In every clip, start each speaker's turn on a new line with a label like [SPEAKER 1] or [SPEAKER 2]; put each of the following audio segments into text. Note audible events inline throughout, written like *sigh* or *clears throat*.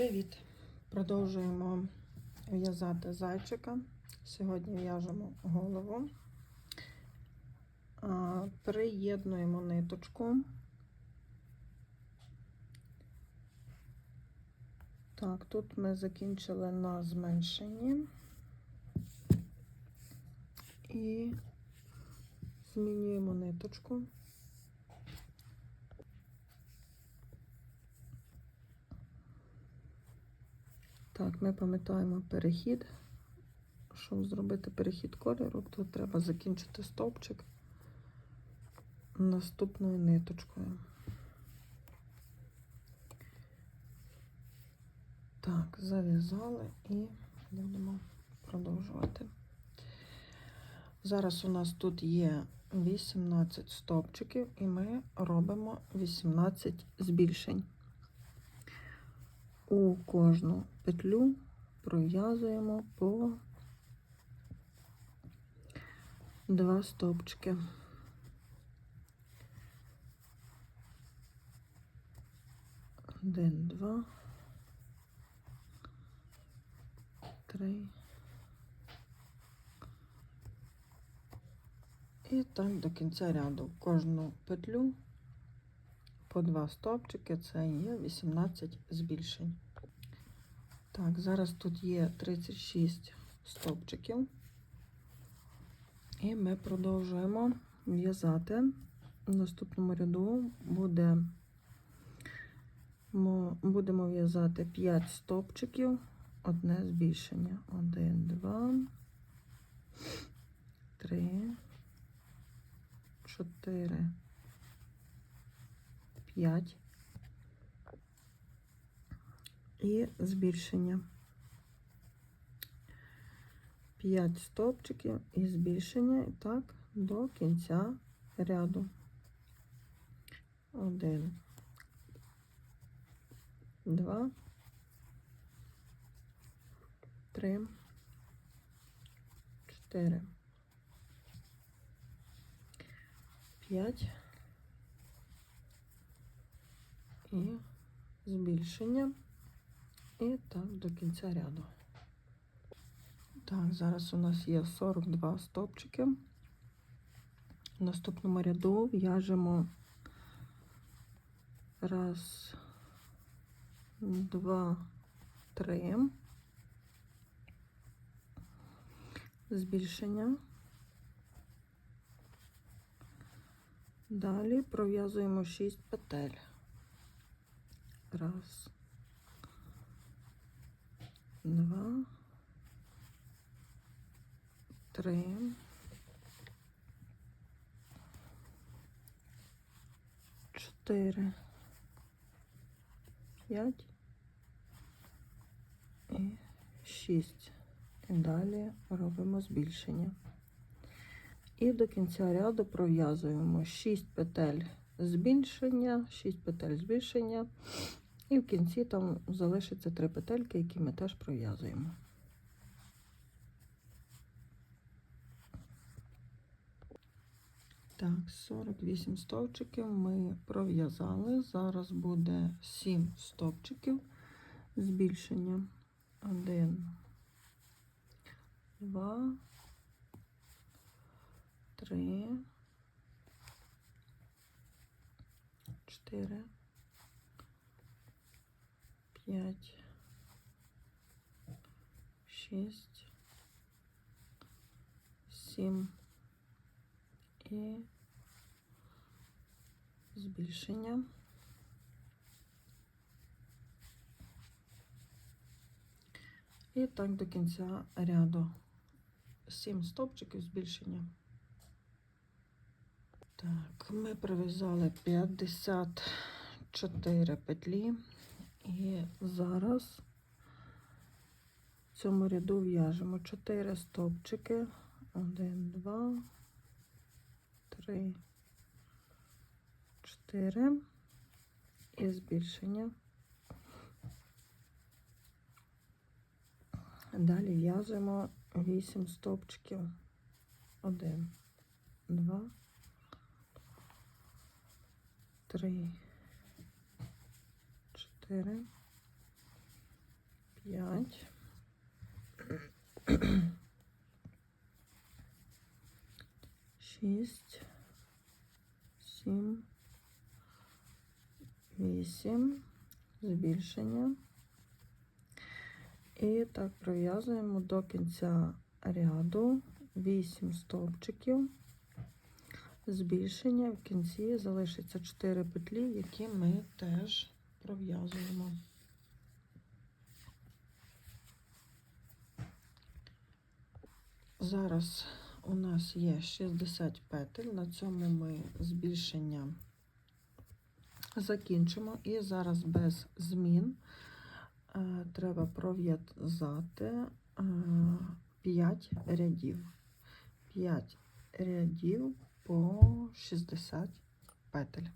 [SPEAKER 1] Привіт! Продовжуємо в'язати зайчика. Сьогодні в'яжемо голову. Приєднуємо ниточку. Так, тут ми закінчили на зменшенні і змінюємо ниточку. Так, ми пам'ятаємо перехід. Щоб зробити перехід кольору, то треба закінчити стовпчик наступною ниточкою. Так, зав'язали і будемо продовжувати. Зараз у нас тут є 18 стовпчиків, і ми робимо 18 збільшень. У кожну петлю пров'язуємо по два стовпчики. Один, два, три. І так до кінця ряду. Кожну петлю по два стовпчики, це є 18 збільшень. Так, зараз тут є 36 стовпчиків, і ми продовжуємо в'язати. В наступному ряду буде, будемо в'язати 5 стовпчиків, одне збільшення. 1, 2, 3, 4, 5 і збільшення. 5 стовпчиків і збільшення, і так до кінця ряду. 1, 2, 3, 4, 5 і збільшення. І так до кінця ряду. Так, зараз у нас є 42 стовпчики. В наступному ряду в'яжемо раз, два, три. Збільшення. Далі пров'язуємо 6 петель. Раз, два, три, чотири, п'ять і шість. І далі робимо збільшення. І до кінця ряду пров'язуємо 6 петель збільшення, 6 петель збільшення. І в кінці там залишиться три петельки, які ми теж пров'язуємо. Так, 48 стовпчиків ми пров'язали. Зараз буде 7 стовпчиків збільшення. 1, 2, 3, 4, п'ять, шість, сім і збільшення. І так до кінця ряду. Сім стовпчиків збільшення. Так, ми прив'язали 54 петлі. І зараз в цьому ряду в'яжемо 4 стовпчики. 1, 2, 3, 4 і збільшення. Далі в'яжемо 8 стовпчиків. 1, 2, 3, 4, П'ять. Шість. Сім. Вісім. Збільшення. І так пров'язуємо до кінця ряду 8 стовпчиків. Збільшення в кінці залишиться 4 петлі, які ми теж пров'язуємо. Зараз у нас є 60 петель. На цьому ми збільшення закінчимо. І зараз без змін е, треба пров'язати 5 рядів. 5 рядів по 60 петель.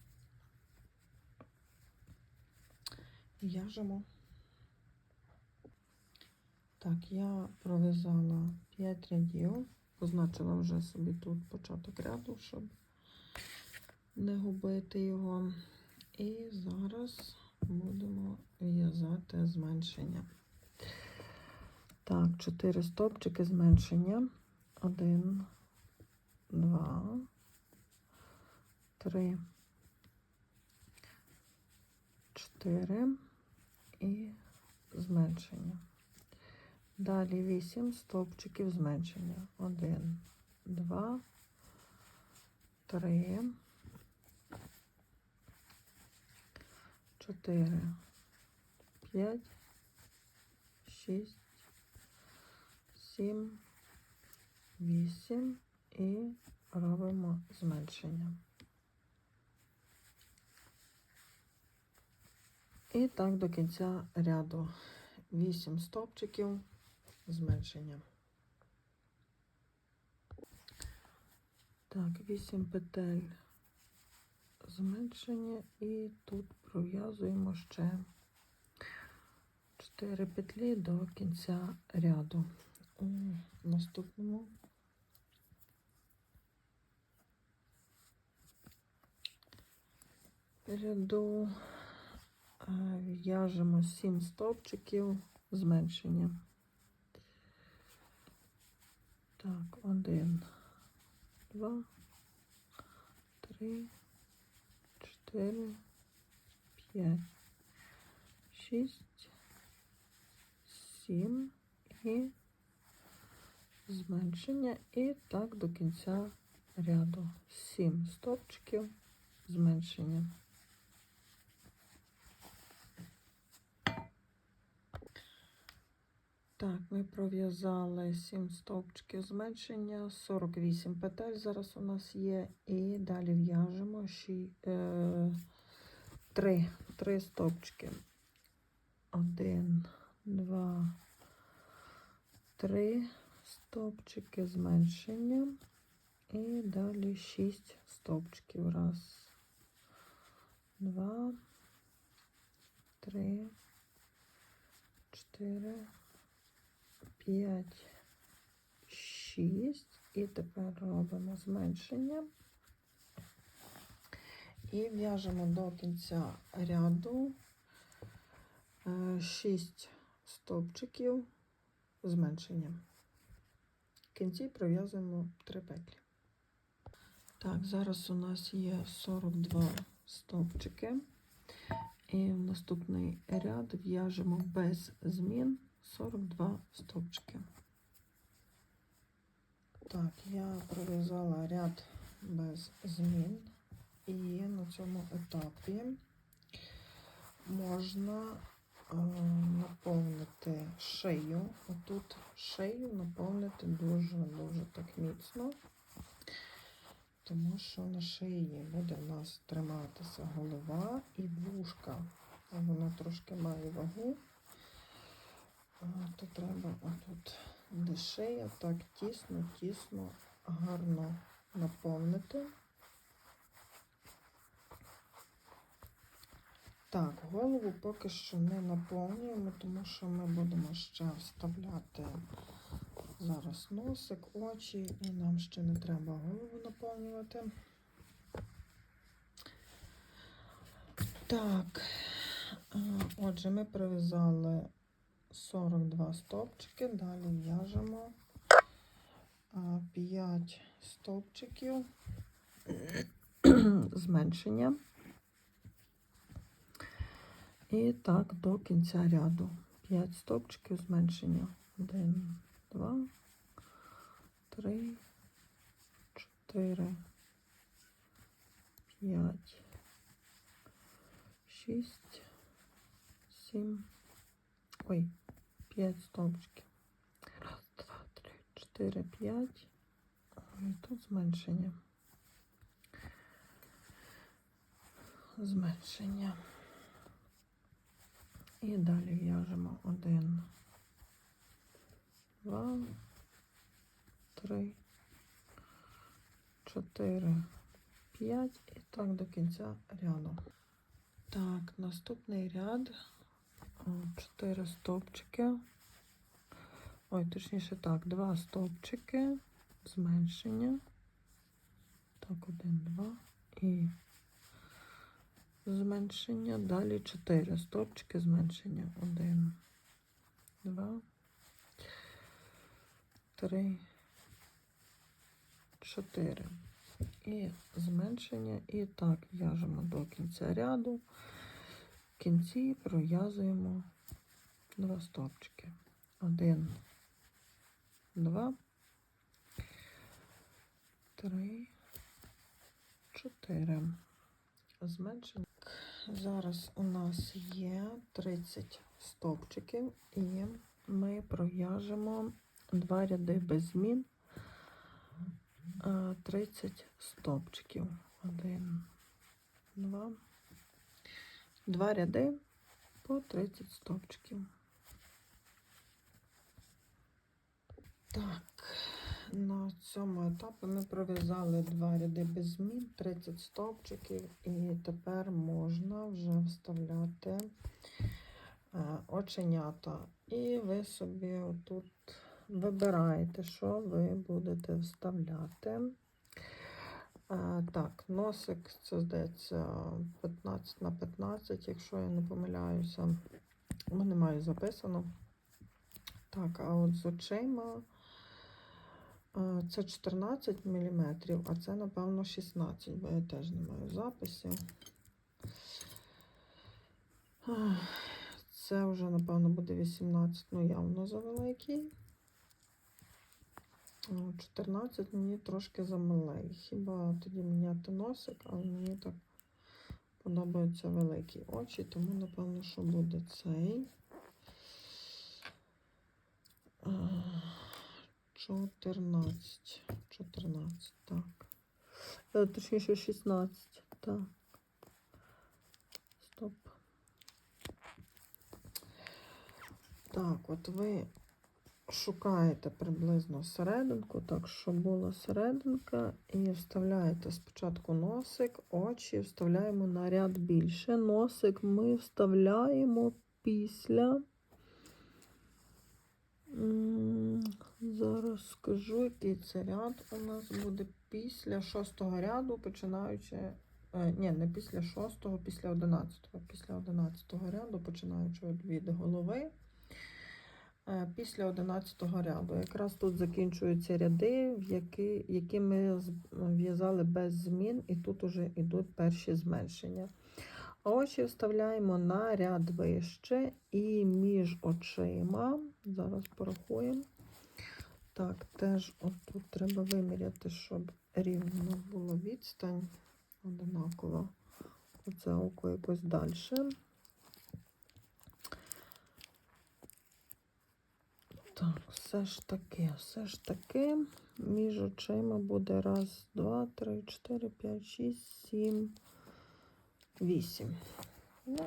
[SPEAKER 1] В'яжемо. Так, я пров'язала 5 рядів, позначила вже собі тут початок ряду, щоб не губити його. І зараз будемо в'язати зменшення. Так, 4 стопчики зменшення. 1, 2, 3, 4 і зменшення. Далі 8 стовпчиків зменшення. 1, 2, 3, 4, 5, 6, 7, 8 і робимо зменшення. І так до кінця ряду 8 стовпчиків зменшення. Так, 8 петель зменшення і тут пров'язуємо ще 4 петлі до кінця ряду. У наступному ряду в'яжемо 7 стовпчиків зменшення. Так, один, два, три, чотири, п'ять, шість, сім і зменшення. І так до кінця ряду. Сім стовпчиків зменшення. Так, ми пров'язали 7 стовпчиків зменшення, 48 петель зараз у нас є, і далі в'яжемо е, 3, 3 стовпчики. 1, 2, 3 стовпчики зменшення, і далі 6 стовпчиків. Раз, два, три, чотири. 5, 6, і тепер робимо зменшення і в'яжемо до кінця ряду 6 стовпчиків зменшення. В кінці пров'язуємо 3 петлі. Так, зараз у нас є 42 стовпчики, і в наступний ряд в'яжемо без змін. 42 стовпчики. Так, я пров'язала ряд без змін, і на цьому етапі можна е, наповнити шию. Отут шию наповнити дуже-дуже так міцно, тому що на шиї буде в нас триматися голова і вушка. Вона трошки має вагу то треба отут, де так тісно, тісно, гарно наповнити. Так, голову поки що не наповнюємо, тому що ми будемо ще вставляти зараз носик, очі, і нам ще не треба голову наповнювати. Так, отже, ми прив'язали 42 стовпчики. Далі в'яжемо 5 стовпчиків *clears throat* зменшення. І так до кінця ряду. 5 стовпчиків зменшення. 1, 2, 3, 4, 5, 6, 7, ой, 5 стовпчиків. Раз, два, три, чотири, п'ять. І тут зменшення. Зменшення. І далі в'яжемо один, два, три, чотири, п'ять і так до кінця ряду. Так, наступний ряд. О, Чотири стовпчики. Ой, точніше так, два стовпчики, зменшення. Так, один, два і зменшення. Далі чотири стовпчики, зменшення. Один, два, три, чотири. І зменшення. І так в'яжемо до кінця ряду. Кінці пров'язуємо два стовпчики. Один, два, три, чотири. Зменшення. Зараз у нас є 30 стовпчиків, і ми пров'яжемо два ряди без змін. А, 30 стовпчиків. Один, два, два ряди по 30 стовпчиків. Так, на цьому етапі ми пров'язали два ряди без змін, 30 стовпчиків, і тепер можна вже вставляти е, оченята. І ви собі тут вибираєте, що ви будете вставляти. Так, носик, це здається 15 на 15, якщо я не помиляюся, бо немає записано. Так, а от з очима е, це 14 мм, а це, напевно, 16, бо я теж не маю записів. Це вже, напевно, буде 18, ну явно завеликий. О, 14 мені трошки замалий. Хіба тоді міняти носик, але мені так подобаються великі очі, тому, напевно, що буде цей. А, 14. 14, так. Е, Точніше, 16, так. Стоп. Так, от ви шукаєте приблизно серединку, так, щоб була серединка, і вставляєте спочатку носик, очі вставляємо на ряд більше. Носик ми вставляємо після. Зараз скажу, який це ряд у нас буде після шостого ряду, починаючи. е, Ні, не після шостого, після одинадцятого. Після одинадцятого ряду, починаючи від- від голови. Е, Після 11 ряду. Якраз тут закінчуються ряди, які, які ми в'язали без змін, і тут уже йдуть перші зменшення. Очі вставляємо на ряд вище і між очима. Зараз порахуємо. Так, теж отут треба виміряти, щоб рівно було відстань однаково. Оце око якось далі. Так, все ж таки, все ж таки, між очима буде раз, два, три, чотири, п'ять, шість, сім, вісім. Ну,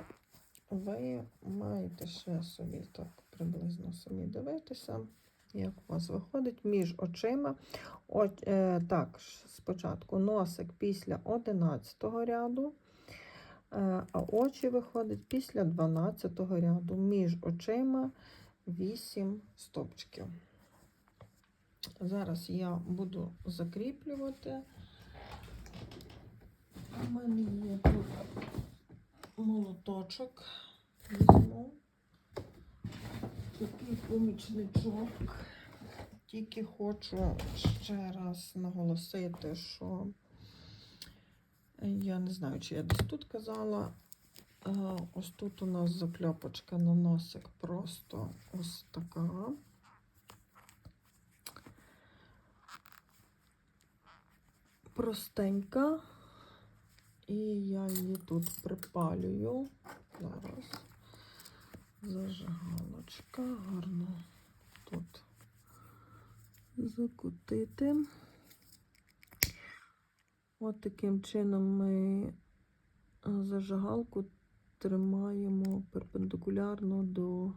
[SPEAKER 1] ви маєте ще собі так приблизно самі дивитися, як у вас виходить між очима. От, е, так, спочатку носик після 11 ряду, е, а очі виходять після 12 ряду. Між очима 8 стопчиків. Зараз я буду закріплювати. У мене є тут молоточок. Візьму. помічничок. Тільки хочу ще раз наголосити, що я не знаю, чи я десь тут казала. Ось тут у нас закльопочка на носик просто ось така. Простенька. І я її тут припалюю. Зараз. Зажигалочка гарно тут закутити. От таким чином ми зажигалку тримаємо перпендикулярно до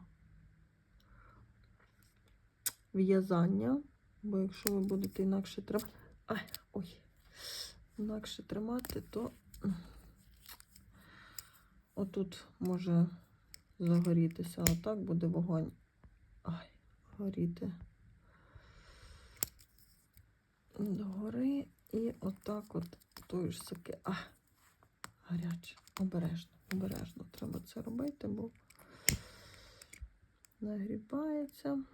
[SPEAKER 1] в'язання. Бо якщо ви будете інакше тримати, ой, інакше тримати, то отут може загорітися, а так буде вогонь. Ай, горіти догори і отак от тої ж таки. А, гаряче, обережно, обережно треба це робити, бо нагрібається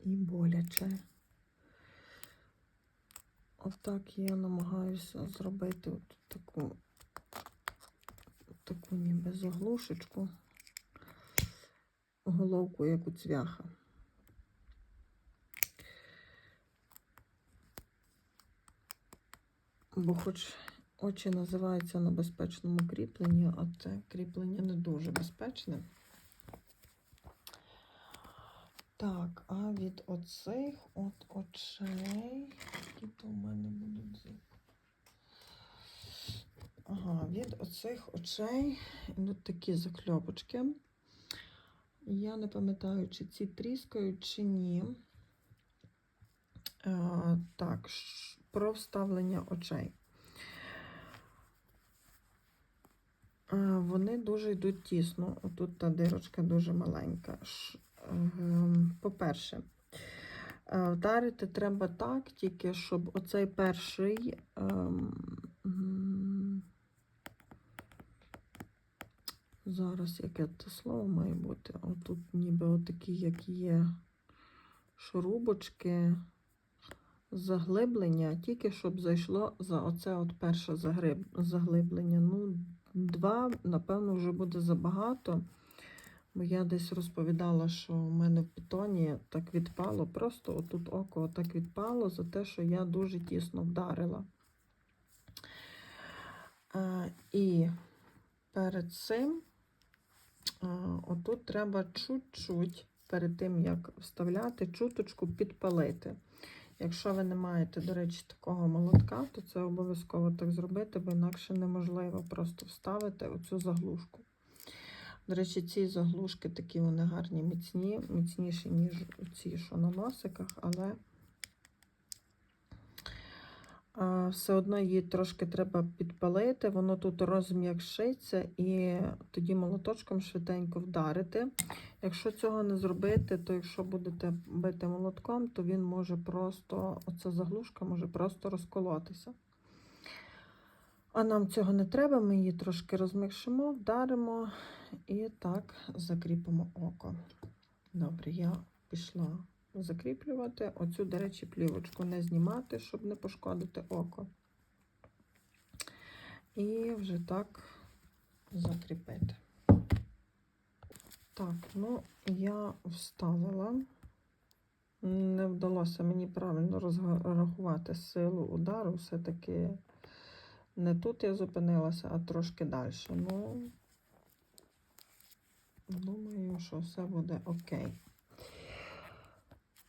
[SPEAKER 1] і боляче. Отак я намагаюся зробити от таку, таку ніби заглушечку, головку, як у цвяха. Бо хоч очі називаються на безпечному кріпленні, а це кріплення не дуже безпечне. Так, а від оцих от очей, які то в мене будуть. Ага, від оцих очей йдуть такі закльопочки. Я не пам'ятаю, чи ці тріскають, чи ні. Е, так, про вставлення очей. Е, Вони дуже йдуть тісно. Отут та дирочка дуже маленька. По-перше, е, вдарити треба так, тільки щоб оцей перший. ем, Зараз яке це слово має бути? Отут ніби отакі, як є шурубочки, заглиблення, тільки щоб зайшло за оце от перше заглиблення. Ну, два, напевно, вже буде забагато. Бо я десь розповідала, що в мене в питоні так відпало. Просто отут око так відпало за те, що я дуже тісно вдарила. Е, і перед цим е, отут треба чуть-чуть перед тим, як вставляти, чуточку підпалити. Якщо ви не маєте, до речі, такого молотка, то це обов'язково так зробити, бо інакше неможливо просто вставити оцю заглушку. До речі, ці заглушки такі вони гарні, міцні, міцніші, ніж ці, що на носиках, але все одно її трошки треба підпалити, воно тут розм'якшиться і тоді молоточком швиденько вдарити. Якщо цього не зробити, то якщо будете бити молотком, то він може просто, оця заглушка може просто розколотися. А нам цього не треба, ми її трошки розмікшимо, вдаримо і так закріпимо око. Добре, я пішла закріплювати. Оцю, до речі, плівочку не знімати, щоб не пошкодити око. І вже так закріпити. Так, ну я вставила. Не вдалося мені правильно розрахувати силу удару. Все-таки не тут я зупинилася, а трошки далі. Ну, думаю, що все буде окей.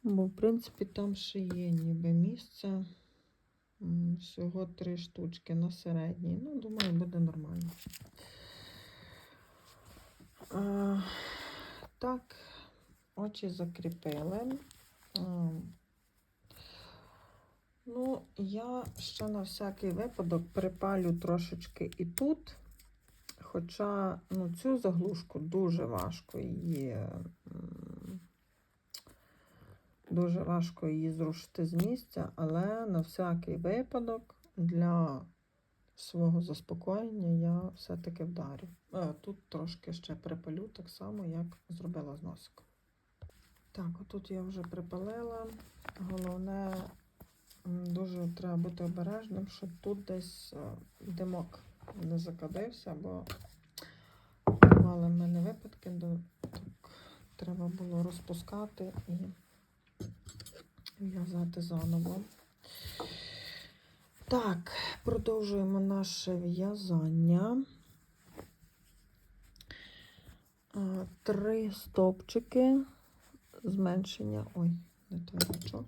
[SPEAKER 1] Бо, в принципі, там ще є ніби місце. Всього три штучки на середній. Ну, думаю, буде нормально. А, так, очі закріпили. Ну, я ще на всякий випадок припалю трошечки і тут. Хоча ну, цю заглушку дуже важко її. Дуже важко її зрушити з місця, але на всякий випадок для свого заспокоєння я все-таки вдарю. Е, Тут трошки ще припалю, так само, як зробила з носиком. Так, отут я вже припалила. Головне, дуже треба бути обережним, щоб тут десь е, димок не закадився, бо мали в мене випадки, так, треба було розпускати і в'язати заново. Так, продовжуємо наше в'язання. Три стопчики зменшення. Ой, не той рачок.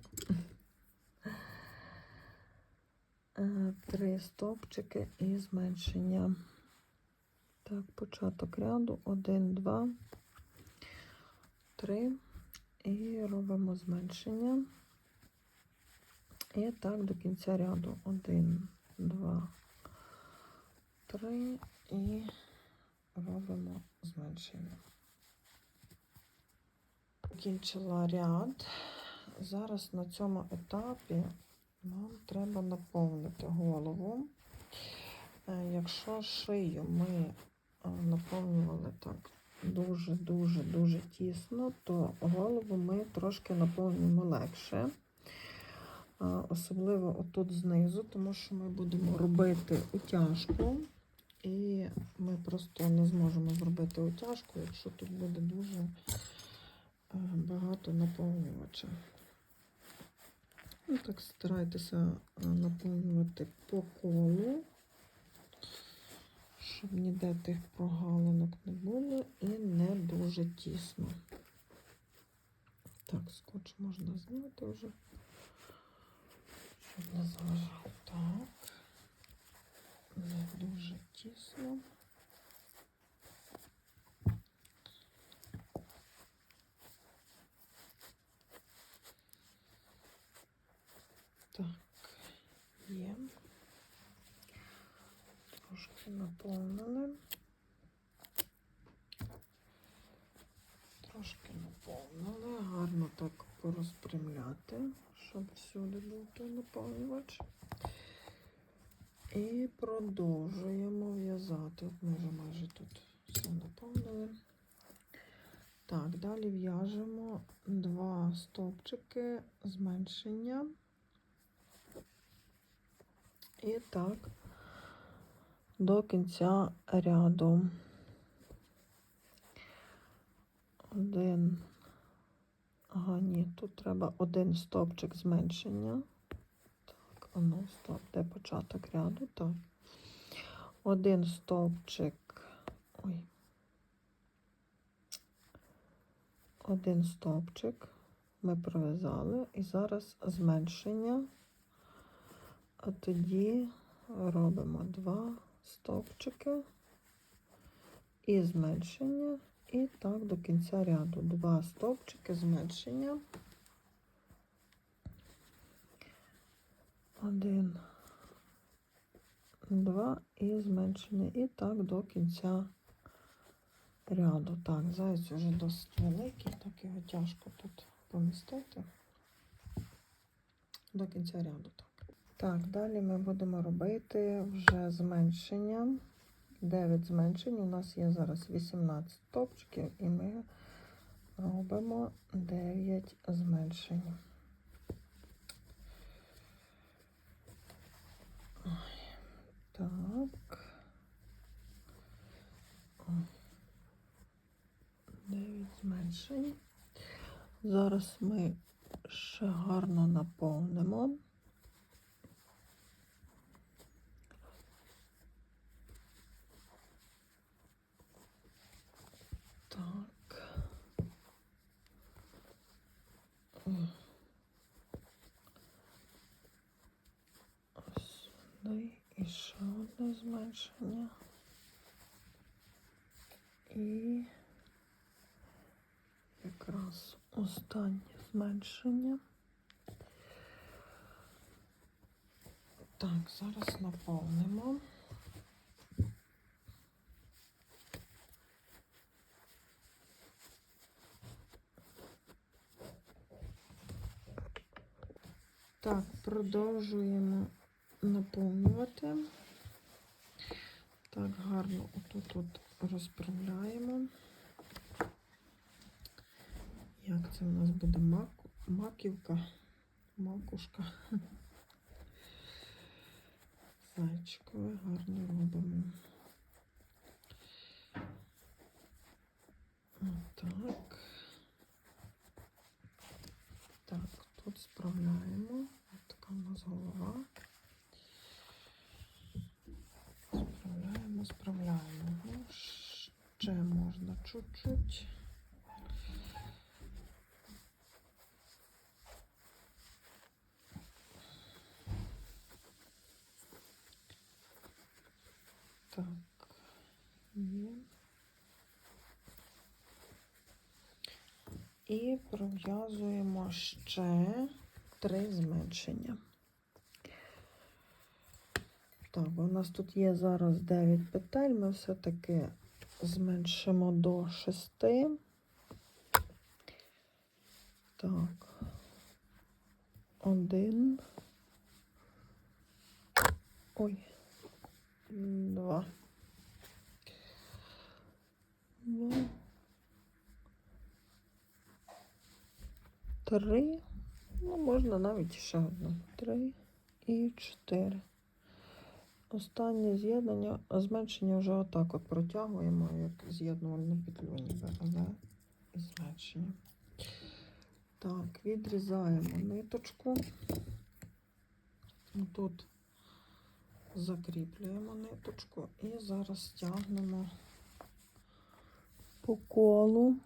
[SPEAKER 1] Три стопчики і зменшення. Так, початок ряду. Один, два, три. І робимо зменшення. І так до кінця ряду. Один, два, три і робимо зменшення. Закінчила ряд. Зараз на цьому етапі нам треба наповнити голову. Е, Якщо шию ми е, наповнювали так дуже-дуже-дуже тісно, то голову ми трошки наповнюємо легше. Особливо отут знизу, тому що ми будемо робити утяжку. І ми просто не зможемо зробити утяжку, якщо тут буде дуже е, багато наповнювача. Ну, так старайтеся е, наповнювати по колу, щоб ніде тих прогалинок не було і не дуже тісно. Так, скотч можна зняти вже, щоб не заважав. Так, не дуже тісно. Так, є. Трошки наповнили. Трошки наповнили. Гарно так порозпрямляти, щоб всюди був той наповнювач. І продовжуємо в'язати. От ми вже майже тут все наповнили. Так, далі в'яжемо два стовпчики зменшення. І так до кінця ряду. Один. Ага, ні, тут треба один стовпчик зменшення. Так, ну, стоп, де початок ряду? Так. Один стовпчик. Ой. Один стовпчик ми пров'язали і зараз зменшення. А тоді робимо два стовпчики і зменшення, і так до кінця ряду. Два стовпчики зменшення. Один, два і зменшення. І так до кінця ряду. Так, заяць вже досить великий, так його тяжко тут помістити. До кінця ряду, так. Так, далі ми будемо робити вже зменшення. 9 зменшень. У нас є зараз 18 топчиків, і ми робимо 9 зменшень. Так. 9 зменшень. Зараз ми ще гарно наповнимо. Так. М. Ось сюди і ще одне зменшення. І якраз останнє зменшення. Так, зараз наповнимо. Так, продовжуємо наповнювати. Так, гарно отут тут розправляємо. Як це в нас буде мак... маківка, макушка. Зайчикове гарно робимо. Так. Так, тут справляємо. У нас голова. Справляємо, справляємо. Ще можна чуть-чуть. Так, є. І пров'язуємо ще три зменшення. Так, у нас тут є зараз 9 петель, ми все-таки зменшимо до 6. Так, один. Ой, два. Два. Три. Ну, можна навіть ще одну. Три і чотири. Останнє з'єднання, зменшення вже отак от протягуємо, як з'єднувальну петлю ніби, але і зменшення. Так, відрізаємо ниточку. Тут закріплюємо ниточку і зараз стягнемо по колу.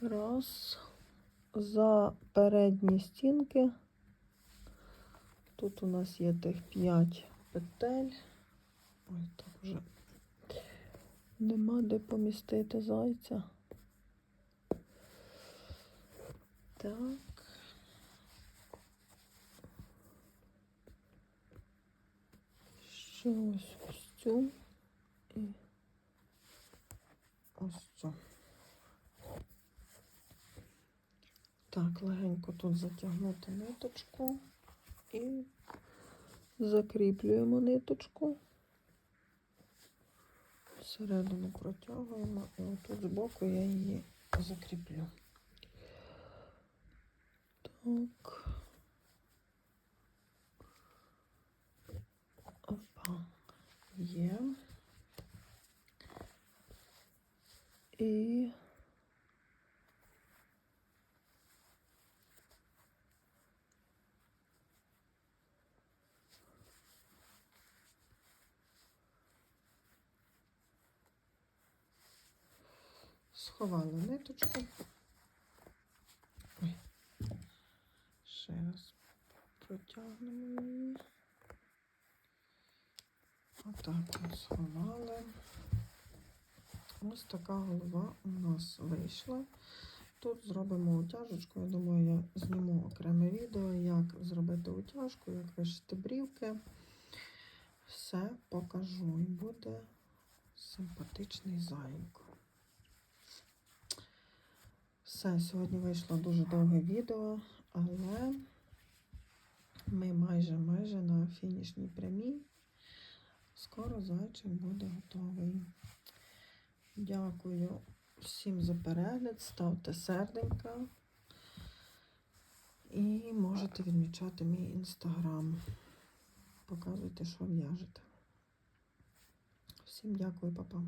[SPEAKER 1] Раз. За передні стінки. Тут у нас є тих 5 петель. Ой, так вже нема де помістити зайця. Так. Ще ось ось цю і ось цю. Так, легенько тут затягнути ниточку і закріплюємо ниточку. Всередину протягуємо і отут збоку я її закріплю. Так. Опа. Є. І сховали ниточку. Ой. Ще раз протягнемо її. Отак от сховали. Ось така голова у нас вийшла. Тут зробимо утяжечку. Я думаю, я зніму окреме відео, як зробити утяжку, як вишити брівки. Все покажу і буде симпатичний зайко. Все, сьогодні вийшло дуже довге відео, але ми майже майже на фінішній прямій. Скоро зайчик буде готовий. Дякую всім за перегляд. Ставте серденька і можете відмічати мій інстаграм. Показуйте, що в'яжете. Всім дякую, папа.